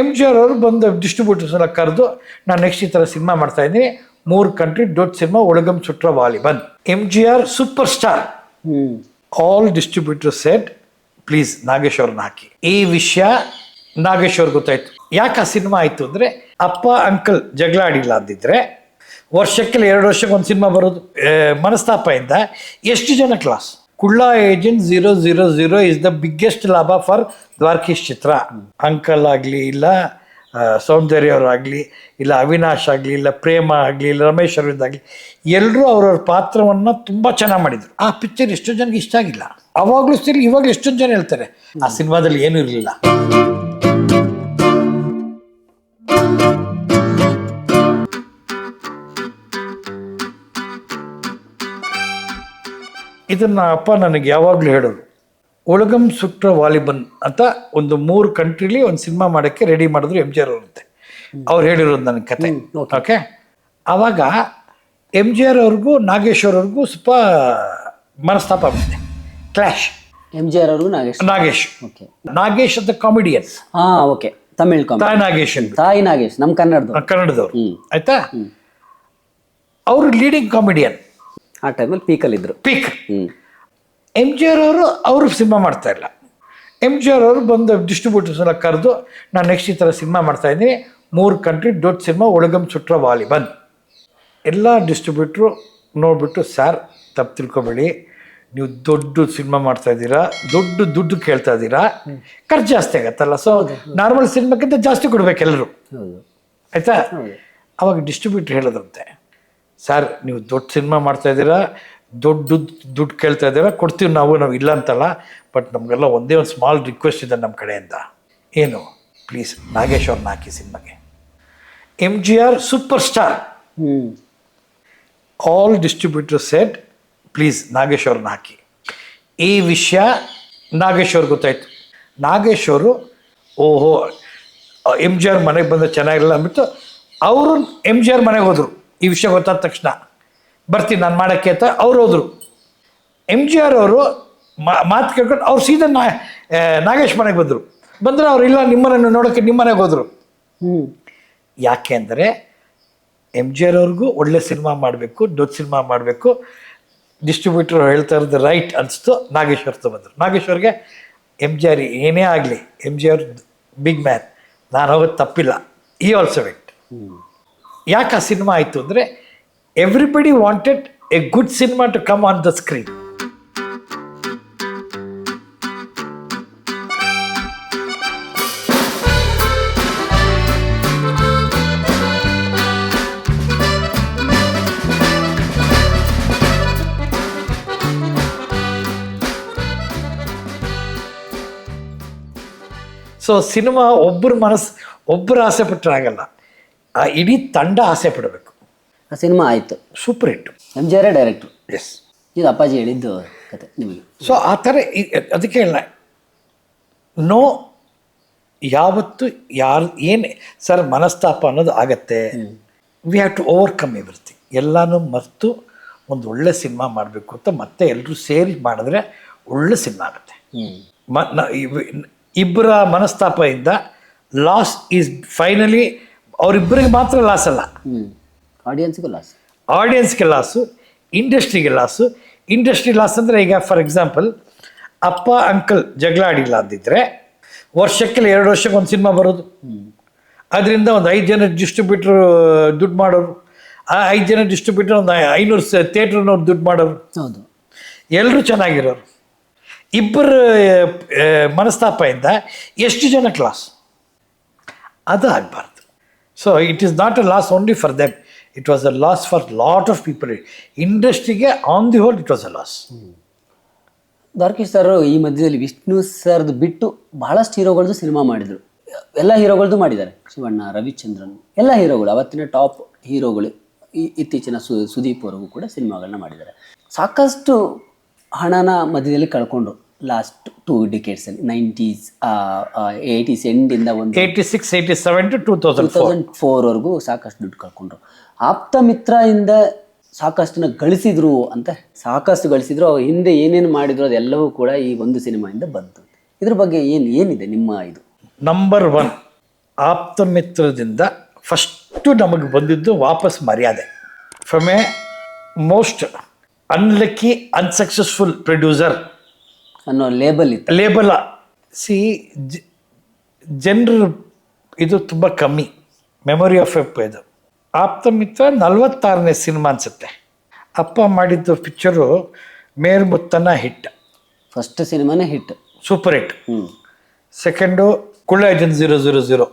M G R ಅವರು ಬಂದು distributors ಎಲ್ಲ ಕರೆದು ನಾನು ನೆಕ್ಸ್ಟ್ ಈ ಥರ ಸಿನಿಮಾ ಮಾಡ್ತಾ ಇದ್ದೀನಿ. ಮೂರು ಕಂಟ್ರಿ ದೊಡ್ಡ cinema Ulagam Sutrum Valiban M G R super star all distributor set please Nagesh ಅವ್ರನ್ನ ಹಾಕಿ. ಈ ವಿಷಯ ನಾಗೇಶ್ ಅವ್ರಿಗೆ ಗೊತ್ತಾಯ್ತು. ಯಾಕೆ ಆ ಸಿನಿಮಾ ಆಯಿತು ಅಂದರೆ ಅಪ್ಪ ಅಂಕಲ್ ಜಗಳ ಆಡಿಲ್ಲ ಅಂದಿದ್ರೆ ವರ್ಷಕ್ಕೆ ಎರಡು ವರ್ಷಕ್ಕೆ ಒಂದು ಸಿನಿಮಾ ಬರೋದು ಮನಸ್ತಾಪ ಮನಸ್ತಾಪದಿಂದ ಎಷ್ಟು ಜನ class Kulla agent zero zero zero is the biggest ಲಾಭ ಫಾರ್ ದ್ವಾರಕೀಶ್ ಚಿತ್ರ ಅಂಕಲ್ ಆಗಲಿ ಇಲ್ಲ ಸೌಂದರ್ಯವರಾಗಲಿ ಇಲ್ಲ, ಅವಿನಾಶ್ ಆಗಲಿ ಇಲ್ಲ, ಪ್ರೇಮ ಆಗಲಿ ಇಲ್ಲ, ರಮೇಶ್ ಆಗಲಿ ಎಲ್ಲರೂ ಅವ್ರವ್ರ ಪಾತ್ರವನ್ನು ತುಂಬ ಚೆನ್ನಾಗಿ ಮಾಡಿದರು. ಆ ಪಿಕ್ಚರ್ ಎಷ್ಟೋ ಜನಕ್ಕೆ ಇಷ್ಟ ಆಗಿಲ್ಲ. ಅವಾಗಲೂ ಸ್ಟಿಲ್ ಇವಾಗಲೂ ಎಷ್ಟೊಂದು ಜನ ಹೇಳ್ತಾರೆ, ಆ ಸಿನಿಮಾದಲ್ಲಿ ಏನೂ ಇರಲಿಲ್ಲ. ಇದನ್ನ ಅಪ್ಪ ನನಗೆ ಯಾವಾಗಲೂ ಹೇಳೋರು ಒಳಗಂ ಸುಟ್ರ ವಾಲಿಬನ್ ಅಂತ ಒಂದು ಮೂರು ಕಂಟ್ರಿಲಿ ಒಂದು ಸಿನಿಮಾ ಮಾಡೋಕ್ಕೆ ರೆಡಿ ಮಾಡಿದ್ರು ಎಂ ಜಿ ಆರ್ ಅವರಂತೆ. ಅವ್ರು ಹೇಳಿರೋದು ನನಗೆ ಕತೆ. ಓಕೆ. ಆವಾಗ ಎಂ ಜಿ ಆರ್ ಅವ್ರಿಗೂ ನಾಗೇಶ್ವರ್ ಅವ್ರಿಗೂ ಸ್ವಲ್ಪ ಮನಸ್ತಾಪ ಆಗುತ್ತೆ. ಕ್ಲಾಶ್. ಎಂ ಜಿ ಆರ್ ಅವರು ನಾಗೇಶ್. ನಾಗೇಶ್. ಓಕೆ. ನಾಗೇಶ್ ಅಂತ ಕಾಮಿಡಿಯನ್. ಹಾಂ ಓಕೆ. ತಮಿಳ್ ತಾಯಿ ನಾಗೇಶ್ ತಾಯಿ ನಾಗೇಶ್ ನಮ್ಮ ಕನ್ನಡದ ಕನ್ನಡದವ್ರು. ಆಯ್ತಾ? ಅವರು ಲೀಡಿಂಗ್ ಕಾಮಿಡಿಯನ್ ಆ ಟೈಮಲ್ಲಿ ಪೀಕಲ್ಲಿ ಇದ್ರು. ಪೀಕ್ ಎಂ ಜಿ ಆರ್ ಅವರು ಅವರು ಸಿನಿಮಾ ಮಾಡ್ತಾ ಇಲ್ಲ. ಎಂ ಜಿ ಆರ್ ಅವರು ಬಂದು ಡಿಸ್ಟ್ರಿಬ್ಯೂಟರ್ಸ್ ಎಲ್ಲ ಕರೆದು ನಾನು ನೆಕ್ಸ್ಟ್ ಈ ಥರ ಸಿನಿಮಾ ಮಾಡ್ತಾ ಇದ್ದೀನಿ. ಮೂರು ಕಂಟ್ರಿ ದೊಡ್ಡ ಸಿನಿಮಾ ಒಳಗಂ ಸುಟ್ರ ವಾಲಿಬನ್ ಎಲ್ಲ ಡಿಸ್ಟ್ರಿಬ್ಯೂಟ್ರು ನೋಡಿಬಿಟ್ಟು ಸರ್ ತಪ್ಪು ತಿಳ್ಕೊಬೇಡಿ. ನೀವು ದೊಡ್ಡ ಸಿನಿಮಾ ಮಾಡ್ತಾ ಇದ್ದೀರಾ ದೊಡ್ಡ ದುಡ್ಡು ಕೇಳ್ತಾ ಇದ್ದೀರಾ. ಖರ್ಚು ಜಾಸ್ತಿ ಆಗತ್ತಲ್ಲ. ಸೊ ನಾರ್ಮಲ್ ಸಿನಿಮಾಕ್ಕಿಂತ ಜಾಸ್ತಿ ಕೊಡ್ಬೇಕು ಎಲ್ಲರೂ ಆಯ್ತಾ? ಅವಾಗ ಡಿಸ್ಟ್ರಿಬ್ಯೂಟ್ರ್ ಹೇಳಿದ್ರಂತೆ ಸರ್ ನೀವು ದೊಡ್ಡ ಸಿನಿಮಾ ಮಾಡ್ತಾ ಇದ್ದೀರಾ? ದೊಡ್ಡ ದುಡ್ಡು ಕೇಳ್ತಾ ಇದ್ದೀರಾ? ಕೊಡ್ತೀವಿ ನಾವು ನಾವು ಇಲ್ಲ ಅಂತಲ್ಲ. ಬಟ್ ನಮಗೆಲ್ಲ ಒಂದೇ ಒಂದು ಸ್ಮಾಲ್ ರಿಕ್ವೆಸ್ಟ್ ಇದೆ ನಮ್ಮ ಕಡೆಯಿಂದ. ಏನು? ಪ್ಲೀಸ್ ನಾಗೇಶ್ ಅವ್ರನ್ನ ಹಾಕಿ ಸಿನಿಮಾಗೆ. M G R super star all distributor set please Nagesh ಅವ್ರನ್ನ ಹಾಕಿ. ಈ ವಿಷಯ ನಾಗೇಶ್ ಅವ್ರಿಗೆ ಗೊತ್ತಾಯ್ತು. ನಾಗೇಶ್ ಅವರು ಓಹೋ ಎಂ ಜಿ ಆರ್ ಮನೆಗೆ ಬಂದ ಚೆನ್ನಾಗಿರಲ್ಲ ಅಂದ್ಬಿಟ್ಟು ಅವರು ಎಂ ಜಿ ಆರ್ ಮನೆಗೆ ಹೋದರು. ಈ ವಿಷಯ ಗೊತ್ತಾದ ತಕ್ಷಣ ಬರ್ತೀನಿ ನಾನು ಮಾಡೋಕ್ಕೆ ಅಂತ ಅವ್ರು ಹೋದರು. ಎಂ ಜಿ ಆರ್ ಅವರು ಮಾತು ಕೇಳ್ಕೊಂಡು ಅವ್ರು ಸೀದಾ ನಾ ನಾಗೇಶ್ ಮನೆಗೆ ಬಂದರು. ಬಂದರೆ ಅವ್ರು ಇಲ್ಲ ನಿಮ್ಮನೆಯನ್ನು ನೋಡೋಕ್ಕೆ ನಿಮ್ಮ ಮನೆಗೆ ಹೋದರು. ಹ್ಞೂ ಯಾಕೆ ಅಂದರೆ ಎಂ ಜಿ ಆರ್ ಅವ್ರಿಗೂ ಒಳ್ಳೆ ಸಿನಿಮಾ ಮಾಡಬೇಕು ದೊಡ್ಡ ಸಿನಿಮಾ ಮಾಡಬೇಕು. ಡಿಸ್ಟ್ರಿಬ್ಯೂಟರ್ ಹೇಳ್ತಾ ಇರೋದು ರೈಟ್ ಅನಿಸ್ತು ನಾಗೇಶ್ವರ್ ಬಂದರು. ನಾಗೇಶ್ವರ್ಗೆ ಎಂ ಜಿ ಆರ್ ಏನೇ ಆಗಲಿ M G R big man ನಾನು ಹೋಗೋದು ತಪ್ಪಿಲ್ಲ. ಈ ಆಲ್ಸೋ ವೆಟ್ ಯಾಕೆ ಆ ಸಿನಿಮಾ ಆಯಿತು ಅಂದರೆ everybody wanted a good cinema to come on the screen so cinema ಒಬ್ಬರ ಮನಸ್ಸು ಒಬ್ಬರು ಆಸೆ ಪಟ್ಟರೆ ಆಗಲ್ಲ. ಆ ಇಡೀ ತಂಡ ಆಸೆ ಪಡಬೇಕು. ಆ ಸಿನಿಮಾ ಆಯಿತು. Super hit. ಎಂ ಜಿ ಆರೇ ಡೈರೆಕ್ಟ್ರು ಎಸ್ ಇದು ಅಪ್ಪಾಜಿ ಹೇಳಿದ್ದು ಕತೆ ನಿಮಗೆ. ಸೊ ಆ ಥರ ಅದಕ್ಕೆ ಹೇಳ ನೋ ಯಾವತ್ತು ಯಾರು ಏನು ಸರ್ ಮನಸ್ತಾಪ ಅನ್ನೋದು ಆಗತ್ತೆ. We have to overcome everything ಎಲ್ಲನೂ ಮರೆತು ಒಂದು ಒಳ್ಳೆ ಸಿನಿಮಾ ಮಾಡಬೇಕು ಅಂತ ಮತ್ತೆ ಎಲ್ಲರೂ ಸೇರಿ ಮಾಡಿದ್ರೆ ಒಳ್ಳೆ ಸಿನಿಮಾ ಆಗುತ್ತೆ. ಮ ಇಬ್ಬರ ಮನಸ್ತಾಪದಿಂದ ಲಾಸ್ ಈಸ್ ಫೈನಲಿ ಅವರಿಬ್ಬರಿಗೆ ಮಾತ್ರ ಲಾಸ್ ಅಲ್ಲ. ಆಡಿಯನ್ಸ್ಗೂ ಲಾಸ್ ಆಡಿಯನ್ಸ್ಗೆ ಲಾಸು ಇಂಡಸ್ಟ್ರಿಗೆ ಲಾಸು ಇಂಡಸ್ಟ್ರಿ ಲಾಸ್ ಅಂದರೆ ಈಗ ಫಾರ್ ಎಕ್ಸಾಂಪಲ್ ಅಪ್ಪ ಅಂಕಲ್ ಜಗಳ ಆಡಿಲ್ಲ ಅಂದಿದ್ರೆ ವರ್ಷಕ್ಕೆ ಎರಡು ವರ್ಷಕ್ಕೆ ಒಂದು ಸಿನಿಮಾ ಬರೋದು. ಅದರಿಂದ ಒಂದು ಐದು ಜನ ಡಿಸ್ಟ್ರಿಬ್ಯೂಟರ್ ದುಡ್ಡು ಮಾಡೋರು. ಆ ಐದು ಜನ ಡಿಸ್ಟ್ರಿಬ್ಯೂಟರ್ ಒಂದು ಐನೂರು ಥಿಯೇಟ್ರ್ನವ್ರು ದುಡ್ಡು ಮಾಡೋರು. ಹೌದು. ಎಲ್ಲರೂ ಚೆನ್ನಾಗಿರೋರು. ಇಬ್ಬರ ಮನಸ್ತಾಪದಿಂದ ಎಷ್ಟು ಜನ ಕ್ಲಾಸ್ ಅದು ಆಗಬಾರ್ದು. So it is not a loss only for them it was a loss for lot of people ಇಂಡಸ್ಟ್ರಿಗೆ on the whole it was a loss Dwarakish sir ಈ ಮಧ್ಯದಲ್ಲಿ ವಿಷ್ಣು ಸರ್ದು ಬಿಟ್ಟು ಬಹಳಷ್ಟು ಹೀರೋಗಳದ್ದು ಸಿನಿಮಾ ಮಾಡಿದರು. ಎಲ್ಲ ಹೀರೋಗಳದ್ದು ಮಾಡಿದ್ದಾರೆ. ಶಿವಣ್ಣ, ರವಿಚಂದ್ರನ್, ಎಲ್ಲ ಹೀರೋಗಳು. ಅವತ್ತಿನ ಟಾಪ್ ಹೀರೋಗಳು ಇತ್ತೀಚಿನ ಸುದೀಪ್ ಅವರಿಗೂ ಕೂಡ ಸಿನಿಮಾಗಳನ್ನ ಮಾಡಿದ್ದಾರೆ. ಸಾಕಷ್ಟು ಹಣನ ಮಧ್ಯದಲ್ಲಿ ಕಳ್ಕೊಂಡ್ರು. ಲಾಸ್ಟ್ ಟೂ ಡಿಕೇಟ್ಸಲ್ಲಿ ನೈಂಟೀಸ್ ಏಯ್ಟೀಸ್ ಎಂಡಿಂದ ಒಂದು eighty six eighty seven to two thousand four thousand ಫೋರ್ವರೆಗೂ ಸಾಕಷ್ಟು ದುಡ್ಡು ಕಳ್ಕೊಂಡ್ರು. ಆಪ್ತ ಮಿತ್ರದಿಂದ ಸಾಕಷ್ಟನ್ನ ಗಳಿಸಿದ್ರು ಅಂತ ಸಾಕಷ್ಟು ಗಳಿಸಿದ್ರು ಅವ್ರು ಹಿಂದೆ ಏನೇನು ಮಾಡಿದ್ರು ಅದೆಲ್ಲವೂ ಕೂಡ ಈ ಒಂದು ಸಿನಿಮಾಯಿಂದ ಬಂತು. ಇದ್ರ ಬಗ್ಗೆ ಏನು ಏನಿದೆ ನಿಮ್ಮ ಇದು? ನಂಬರ್ ಒನ್ ಆಪ್ತ ಮಿತ್ರದಿಂದ ಫಸ್ಟು ನಮಗೆ ಬಂದಿದ್ದು ವಾಪಸ್ ಮರ್ಯಾದೆ. From a most unlucky unsuccessful producer ಅನ್ನೋ ಲೇಬಲ್ ಇತ್ತು. ಲೇಬಲ್ ಸಿ ಜನರು ಇದು ತುಂಬ ಕಮ್ಮಿ. ಮೆಮೊರಿ ಆಫ್ ಎಪ್ ಇದು. ಆಪ್ತ ಮಿತ್ರ ನಲ್ವತ್ತಾರನೇ ಸಿನಿಮಾ ಅನಿಸುತ್ತೆ. ಅಪ್ಪ ಮಾಡಿದ್ದು ಪಿಕ್ಚರು ಮೇರ್ಮುತ್ತನ hit first ಸಿನಿಮಾನೇ hit super hit second Kulla agent zero zero zero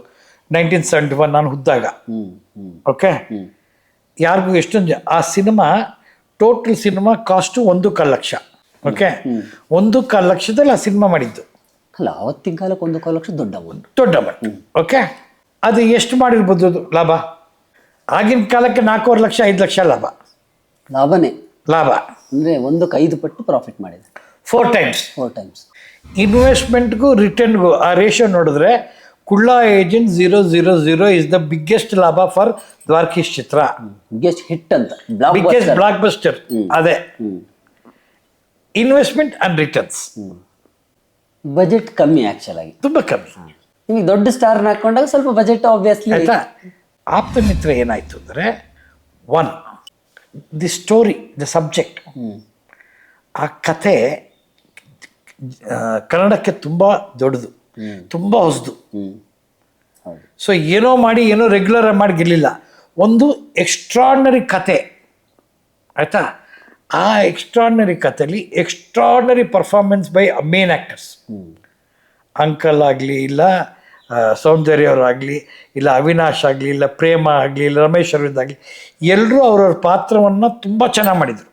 nineteen seventy one ನಾನು ಹುದ್ದಾಗ ಓಕೆ ಯಾರಿಗೂ ಎಷ್ಟೊಂದು ಆ ಸಿನಿಮಾ ಟೋಟಲ್ ಸಿನಿಮಾ ಕಾಸ್ಟು ಒಂದು ಕಾಲು ಲಕ್ಷ ಓಕೆ ಒಂದು ಕಾಲು ಲಕ್ಷದಲ್ಲಿ ಆ ಸಿನಿಮಾ ಮಾಡಿದ್ದು. ಅಲ್ಲ ಅವತ್ತಿನ ಕಾಲಕ್ಕೆ ಒಂದು ಕಾಲು ಲಕ್ಷ ದೊಡ್ಡ ಅಮೌಂಟ್ ದೊಡ್ಡ ಅಮೌಂಟ್ ಓಕೆ ಅದು ಎಷ್ಟು ಮಾಡಿರ್ಬೋದು ಅದು ಲಾಭ? ಆಗಿನ ಕಾಲಕ್ಕೆ ನಾಲ್ಕೂವರೆ ಲಕ್ಷ ಐದು ಲಕ್ಷ ಲಾಭ. ಲಾಭನೇ. ಲಾಭ. ಅಂದರೆ ಒಂದಕ್ಕೆ ಐದು ಪಟ್ಟು ಪ್ರಾಫಿಟ್ ಮಾಡಿದೆ. ಫೋರ್ ಟೈಮ್ಸ್ ಫೋರ್ ಟೈಮ್ಸ್ ಇನ್ವೆಸ್ಟ್ಮೆಂಟ್ಗೂ ರಿಟರ್ನ್ಗೂ ಆ ರೇಷಿಯೋ ನೋಡಿದ್ರೆ Kulla agent zero zero zero is the biggest ಲಾಭ ಫಾರ್ ದ್ವಾರಕೀಶ್ ಚಿತ್ರ. ಬಿಗ್ಗೆಸ್ಟ್ ಹಿಟ್ ಅಂತ. ಬಿಗ್ಗೆಸ್ಟ್ ಬ್ಲಾಕ್ ಬಸ್ಟರ್ ಅದೇ. ಇನ್ವೆಸ್ಟ್ಮೆಂಟ್ ಅಂಡ್ ರಿಟರ್ನ್ಸ್ ಬಜೆಟ್ ಕಮ್ಮಿ ಆಕ್ಚುಲ್ ಆಗಿ. ತುಂಬ ಕಮ್ಮಿ. ನಿಮಗೆ ದೊಡ್ಡ ಸ್ಟಾರ್ನ ಹಾಕೊಂಡಾಗ ಸ್ವಲ್ಪ ಬಜೆಟ್ ಆಬ್ವಿಯಸ್ಲಿ ಆಯ್ತಾ? ಆಪ್ತ ಮಿತ್ರ ಏನಾಯ್ತು ಅಂದರೆ one the story the subject ಆ ಕತೆ ಕನ್ನಡಕ್ಕೆ ತುಂಬ ದೊಡ್ಡದು ತುಂಬ ಹೊಸದು. ಸೊ ಏನೋ ಮಾಡಿ ಏನೋ ರೆಗ್ಯುಲರ್ ಮಾಡಿ ಗೆಲ್ಲಿಲ್ಲ. ಒಂದು ಎಕ್ಸ್ಟ್ರಾಡ್ನರಿ ಕತೆ ಆಯ್ತಾ? ಆ extraordinary ಕಥೆಲಿ extraordinary performance by main actors uncle ಆಗಲಿ ಇಲ್ಲ ಸೌಂದರ್ಯವರಾಗಲಿ ಇಲ್ಲ, ಅವಿನಾಶ್ ಆಗಲಿ ಇಲ್ಲ, ಪ್ರೇಮ ಆಗಲಿ ಇಲ್ಲ, ರಮೇಶ್ ಅರವಿಂದ್ ಆಗಲಿ ಎಲ್ಲರೂ ಅವ್ರವ್ರ ಪಾತ್ರವನ್ನು ತುಂಬ ಚೆನ್ನಾಗಿ ಮಾಡಿದರು.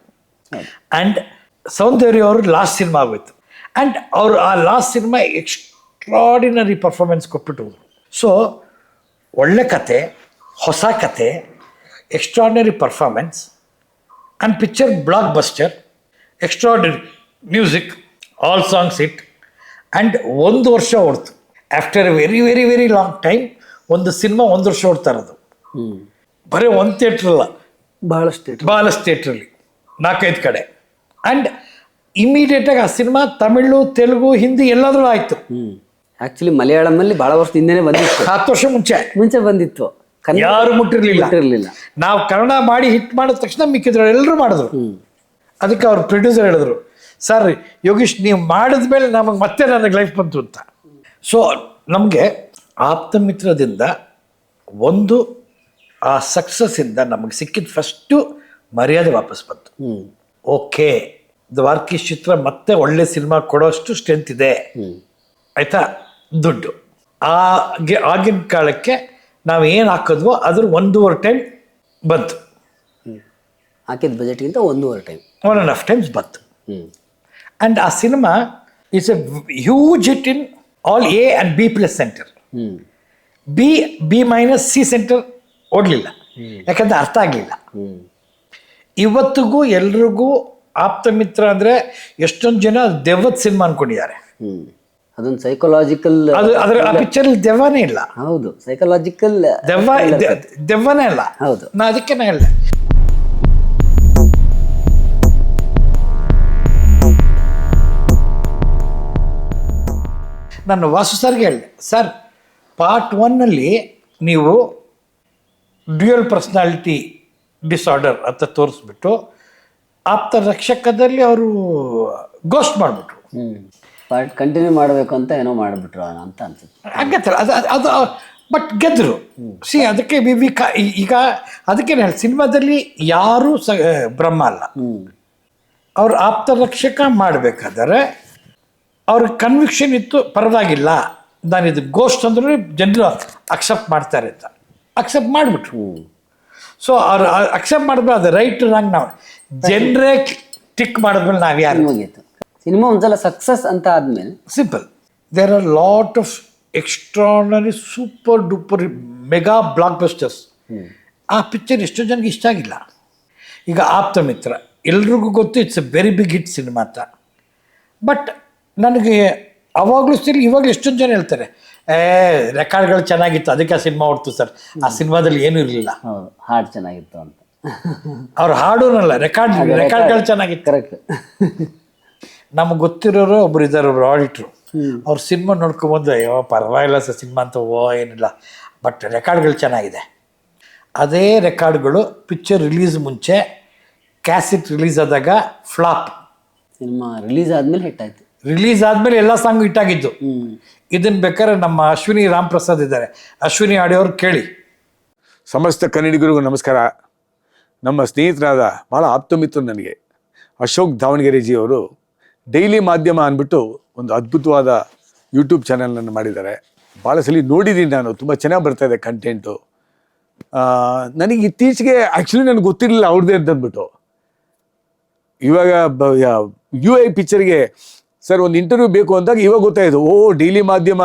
ಆ್ಯಂಡ್ ಸೌಂದರ್ಯ ಅವರು ಲಾಸ್ಟ್ ಸಿನಿಮಾ ಆಗೋಯ್ತು. ಆ್ಯಂಡ್ ಅವರು ಆ ಲಾಸ್ಟ್ ಸಿನಿಮಾ ಎಕ್ಸ್ಟ್ರಾಡಿನರಿ ಪರ್ಫಾರ್ಮೆನ್ಸ್ ಕೊಟ್ಬಿಟ್ಟು ಸೊ ಒಳ್ಳೆ ಕತೆ ಹೊಸ ಕತೆ extraordinary performance and picture blockbuster extraordinary music all songs it and ಒಂದು ವರ್ಷ ಓಡ್ತು. After very very very long time ಒಂದು ಸಿನಿಮಾ ಒಂದು ವರ್ಷ ಓಡ್ತಾ ಇರೋದು. ಹ್ಞೂ ಬರೀ ಒಂದು ಥಿಯೇಟ್ರಲ್ಲ ಬಹಳಷ್ಟು ಬಹಳಷ್ಟು ಥಿಯೇಟ್ರಲ್ಲಿ ನಾಲ್ಕೈದು ಕಡೆ. ಆ್ಯಂಡ್ ಇಮಿಡಿಯೇಟಾಗಿ ಆ ಸಿನಿಮಾ ತಮಿಳು ತೆಲುಗು ಹಿಂದಿ ಎಲ್ಲಾದ್ರೂ ಆಯಿತು. ಹ್ಞೂ ಆ್ಯಕ್ಚುಲಿ ಮಲಯಾಳಮಲ್ಲಿ ಭಾಳ ವರ್ಷ ಹಿಂದೆನೇ ಬಂದಿತ್ತು. ಹತ್ತು ವರ್ಷ ಮುಂಚೆ. ಮುಂಚೆ ಬಂದಿತ್ತು. ಯಾರು ಮುಟ್ಟಿರಲಿಲ್ಲ. ಇರಲಿಲ್ಲ ನಾವು ಕನ್ನಡ ಮಾಡಿ ಹಿಟ್ ಮಾಡಿದ ತಕ್ಷಣ ಮಿಕ್ಕಿದ್ರು ಎಲ್ಲರೂ ಮಾಡಿದ್ರು. ಅದಕ್ಕೆ ಅವ್ರ ಪ್ರೊಡ್ಯೂಸರ್ ಹೇಳಿದ್ರು ಸರ್ ಯೋಗೀಶ್ ನೀವು ಮಾಡಿದ ಮೇಲೆ ನಮಗೆ ಮತ್ತೆ ನನಗೆ ಲೈಫ್ ಬಂತು ಅಂತ. ಸೊ ನಮಗೆ ಆಪ್ತ ಮಿತ್ರದಿಂದ ಒಂದು ಆ ಸಕ್ಸಸ್ಸಿಂದ ನಮಗೆ ಸಿಕ್ಕಿದ ಫಸ್ಟು ಮರ್ಯಾದೆ ವಾಪಸ್ ಬಂತು. ಓಕೆ ದ್ವಾರ್ಕಿ ಚಿತ್ರ ಮತ್ತೆ ಒಳ್ಳೆ ಸಿನಿಮಾ ಕೊಡೋಷ್ಟು ಸ್ಟ್ರೆಂತ್ ಇದೆ. ಆಯ್ತಾ? ದುಡ್ಡು. ಆಗೆ ಆಗಿನ ಕಾಲಕ್ಕೆ ನಾವು ಏನು ಹಾಕಿದ್ವೋ ಅದ್ರ ಒಂದೂವರೆ ಟೈಮ್ ಬಂತು. ಹಾಕಿದ ಬಜೆಟ್ಗಿಂತ ಒಂದೂವರೆ time one and half times ಬಂತು. ಆ್ಯಂಡ್ ಆ cinema is a huge it in all A and B plus center B B minus C center ಓಡಲಿಲ್ಲ. ಯಾಕಂದ್ರೆ ಅರ್ಥ ಆಗಲಿಲ್ಲ. ಇವತ್ತಿಗೂ ಎಲ್ರಿಗೂ ಆಪ್ತ ಮಿತ್ರ ಅಂದರೆ ಎಷ್ಟೊಂದು ಜನ ದೆವ್ವದ ಸಿನಿಮಾ ಅನ್ಕೊಂಡಿದ್ದಾರೆ. ಹ್ಞೂ ಅದೊಂದು ಸೈಕೊಲಾಜಿಕಲ್ ಅದು ಅದರ ಆ ಪಿಕ್ಚರಲ್ಲಿ ದೆವ್ವನೇ ಇಲ್ಲ. ಹೌದು ಸೈಕೊಲಾಜಿಕಲ್ ದೆವ್ವ ದೆವ್ವನೇ ಇಲ್ಲ. ಹೌದು. ನಾ ಅದಕ್ಕೆ ಹೇಳಿದೆ. ನಾನು ವಾಸು ಸರ್ಗೆ ಹೇಳಿದೆ ಸರ್ ಪಾರ್ಟ್ ಒನ್ನಲ್ಲಿ ನೀವು ಡ್ಯೂಯಲ್ ಪರ್ಸ್ನಾಲಿಟಿ ಡಿಸಾರ್ಡರ್ ಅಂತ ತೋರಿಸ್ಬಿಟ್ಟು ಆಪ್ತ ರಕ್ಷಕದಲ್ಲಿ ಅವರು ಗೋಸ್ಟ್ ಮಾಡಿಬಿಟ್ರು. ಪಾರ್ಟ್ ಕಂಟಿನ್ಯೂ ಮಾಡಬೇಕು ಅಂತ ಏನೋ ಮಾಡಿಬಿಟ್ರು ಅಂತ ಅನ್ಸುತ್ತೆ. ಹಂಗತ್ತಲ್ಲ ಅದು ಅದು ಅದು ಬಟ್ ಗೆದ್ದರು. ಸಿ ಅದಕ್ಕೆ ವಿ ವಿ ಕ ಈ- ಈಗ ಅದಕ್ಕೆ ಹೇಳಿ ಸಿನಿಮಾದಲ್ಲಿ ಯಾರೂ ಸ ಬ್ರಹ್ಮ ಅಲ್ಲ. ಅವ್ರ ಅವ್ರು ಆಪ್ತ ರಕ್ಷಕ ಮಾಡಬೇಕಾದ್ರೆ ಅವ್ರ ಕನ್ವಿಕ್ಷನ್ ಇತ್ತು ಪರವಾಗಿಲ್ಲ. ನಾನು ಇದು ಗೋಸ್ಟ್ ಅಂದ್ರೆ ಜನರು ಅಕ್ಸೆಪ್ಟ್ ಮಾಡ್ತಾರೆ ಅಂತ. ಅಕ್ಸೆಪ್ಟ್ ಮಾಡಿಬಿಟ್ರು. ಹ್ಞೂ ಸೊ ಅವ್ರು ಅಕ್ಸೆಪ್ಟ್ ಮಾಡಿದ್ಮೇಲೆ ಅದು ರೈಟ್ ರಾಂಗ್ ನಾವು. ಜನರೇ ಟಿಕ್ ಮಾಡಿದ್ಮೇಲೆ ನಾವು ಯಾರು ಮುಗೀತು. ಸಿನಿಮಾ ಒಂದ್ಸಲ ಸಕ್ಸಸ್ ಅಂತ ಆದ್ಮೇಲೆ simple there are lot of extraordinary super duper mega blockbusters ಆ ಪಿಕ್ಚರ್ ಎಷ್ಟೋ ಜನಕ್ಕೆ ಇಷ್ಟ ಆಗಿಲ್ಲ. ಈಗ ಆಪ್ತ ಮಿತ್ರ ಎಲ್ರಿಗೂ ಗೊತ್ತು it's a very big hit cinema ಅಂತ. ಬಟ್ ನನಗೆ ಅವಾಗಲೂ ಸರಿ ಇವಾಗ ಎಷ್ಟೊಂದು ಜನ ಹೇಳ್ತಾರೆ ಏ ರೆಕಾರ್ಡ್ಗಳು ಚೆನ್ನಾಗಿತ್ತು ಅದಕ್ಕೆ ಆ ಸಿನಿಮಾ ಹೊಡ್ತು ಸರ್. ಆ ಸಿನಿಮಾದಲ್ಲಿ ಏನೂ ಇರಲಿಲ್ಲ. ಹಾಡು ಚೆನ್ನಾಗಿತ್ತು ಅಂತ. ಅವ್ರು ಹಾಡೂನಲ್ಲ ರೆಕಾರ್ಡ್ ರೆಕಾರ್ಡ್ಗಳು ಚೆನ್ನಾಗಿತ್ತು. ಕರೆಕ್ಟ್ ನಮಗೆ ಗೊತ್ತಿರೋರು ಒಬ್ರು ಇದ್ದಾರೆ ಒಬ್ರು ಆಡಿಟ್ರು. ಅವ್ರ ಸಿನಿಮಾ ನೋಡ್ಕೊಂಬಂದು ಅಯ್ಯೋ ಪರವಾಗಿಲ್ಲ ಸರ್ ಸಿನಿಮಾ ಅಂತ ಓ ಏನಿಲ್ಲ. ಬಟ್ ರೆಕಾರ್ಡ್ಗಳು ಚೆನ್ನಾಗಿದೆ. ಅದೇ ರೆಕಾರ್ಡ್ಗಳು ಪಿಕ್ಚರ್ ರಿಲೀಸ್ ಮುಂಚೆ ಕ್ಯಾಸೆಟ್ ರಿಲೀಸ್ ಆದಾಗ ಫ್ಲಾಪ್. ಸಿನಿಮಾ ರಿಲೀಸ್ ಆದ್ಮೇಲೆ ಹಿಟ್ ಆಯ್ತು. ರಿಲೀಸ್ ಆದಮೇಲೆ ಎಲ್ಲ ಸಾಂಗ್ ಹಿಟ್ಟಾಗಿದ್ದು ಇದನ್ನು ಇದನ್ನ ಬೇಕಾದ್ರೆ ನಮ್ಮ ಅಶ್ವಿನಿ ರಾಮ್ ಪ್ರಸಾದ್ ಇದ್ದಾರೆ. ಅಶ್ವಿನಿ ಆಡಿಯೋರು ಕೇಳಿ. ಸಮಸ್ತ ಕನ್ನಡಿಗರಿಗೂ ನಮಸ್ಕಾರ. ನಮ್ಮ ಸ್ನೇಹಿತರಾದ ಭಾಳ ಆಪ್ತ ಮಿತ್ರರು ನನಗೆ. ಅಶೋಕ್ ದಾವಣಗೆರೆ ಅವರು ಡೈಲಿ ಮಾಧ್ಯಮ ಅಂದ್ಬಿಟ್ಟು ಒಂದು ಅದ್ಭುತವಾದ ಯೂಟ್ಯೂಬ್ ಚಾನಲನ್ನು ಮಾಡಿದ್ದಾರೆ. ಭಾಳ ಸಲ ನೋಡಿದ್ದೀನಿ ನಾನು, ತುಂಬ ಚೆನ್ನಾಗಿ ಬರ್ತಾ ಇದೆ ಕಂಟೆಂಟು ನನಗೆ ಇತ್ತೀಚೆಗೆ ಆ್ಯಕ್ಚುಲಿ ನನಗೆ ಗೊತ್ತಿರಲಿಲ್ಲ ಅವ್ರದ್ದೇ ಅಂತಂದ್ಬಿಟ್ಟು. ಇವಾಗ ಯು ಐ ಪಿಕ್ಚರ್ಗೆ ಸರ್ ಒಂದು ಇಂಟರ್ವ್ಯೂ ಬೇಕು ಅಂದಾಗ ಇವಾಗ ಗೊತ್ತಾಯಿತು, ಓ, ಡೈಲಿ ಮಾಧ್ಯಮ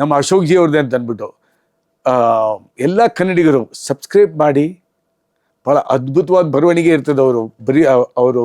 ನಮ್ಮ ಅಶೋಕ್ ಜಿ ಅವ್ರದ್ದೇ ಅಂತ ಅಂದ್ಬಿಟ್ಟು ಎಲ್ಲ ಕನ್ನಡಿಗರು ಸಬ್ಸ್ಕ್ರೈಬ್ ಮಾಡಿ, ಭಾಳ ಅದ್ಭುತವಾದ ಬರವಣಿಗೆ ಇರ್ತದೆ ಅವರು, ಬರೀ ಅವರು